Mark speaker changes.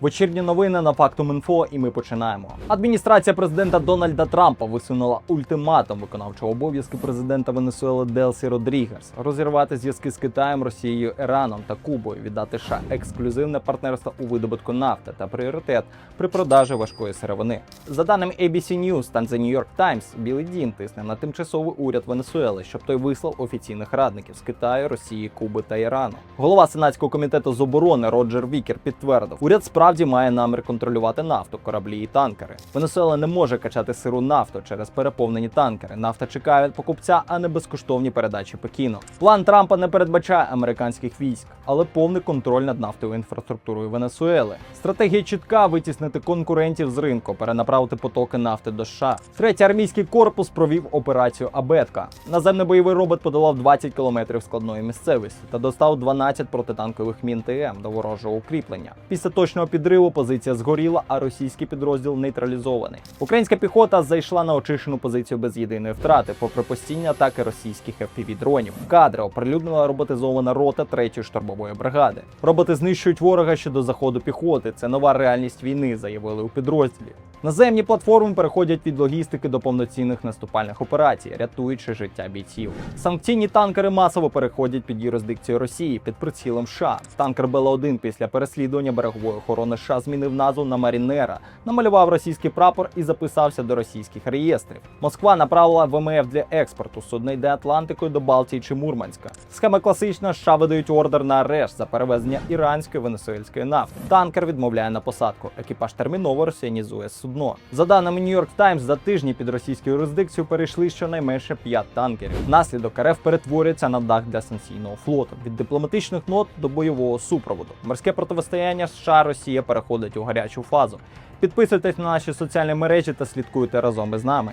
Speaker 1: Вечірні новини на фактум інфо, і ми починаємо. Адміністрація президента Дональда Трампа висунула ультиматум виконавчого обов'язки президента Венесуели Делсі Родрігес розірвати зв'язки з Китаєм, Росією, Іраном та Кубою, віддати США ексклюзивне партнерство у видобутку нафти та пріоритет при продажі важкої сировини. За даними ABC News та The New York Times, Білий Дім тисне на тимчасовий уряд Венесуели, щоб той вислав офіційних радників з Китаю, Росії, Куби та Ірану. Голова сенатського комітету з оборони Роджер Вікер підтвердив, уряд справді має намір контролювати нафту, кораблі і танкери. Венесуела не може качати сиру нафту через переповнені танкери. Нафта чекає від покупця, а не безкоштовні передачі Пекіну. План Трампа не передбачає американських військ, але повний контроль над нафтовою інфраструктурою Венесуели. Стратегія чітка витіснити конкурентів з ринку, перенаправити потоки нафти до США. Третій армійський корпус провів операцію Абетка. Наземний бойовий робот подолав 20 кілометрів складної місцевості та достав 12 протитанкових мін ТМ до ворожого укріплення. Після точного підриву позиція згоріла, а російський підрозділ нейтралізований. Українська піхота зайшла на очищену позицію без єдиної втрати, попри постійні атаки російських fpv дронів. Кадри оприлюднила роботизована рота 3-ї штурмової бригади. Роботи знищують ворога ще до заходу піхоти. Це нова реальність війни, заявили у підрозділі. Наземні платформи переходять від логістики до повноцінних наступальних операцій, рятуючи життя бійців. Санкційні танкери масово переходять під юрисдикцію Росії під прицілом США. Танкер Бела 1 після переслідування берегової охорони США змінив назву на Марінера, намалював російський прапор і записався до російських реєстрів. Москва направила ВМФ для експорту. Судно йде Атлантикою до Балтії чи Мурманська. Схема класична США видають ордер на арешт за перевезення іранської венесуельської нафти. Танкер відмовляє на посадку. Екіпаж терміново росіянізує судно. За даними York Times, за тижні під російську юрисдикцію перейшли щонайменше 5 танкерів. Наслідок РФ перетворюється на дах для санкційного флоту від дипломатичних нот до бойового супроводу. Морське протистояння США Росія переходить у гарячу фазу. Підписуйтесь на наші соціальні мережі та слідкуйте разом із нами.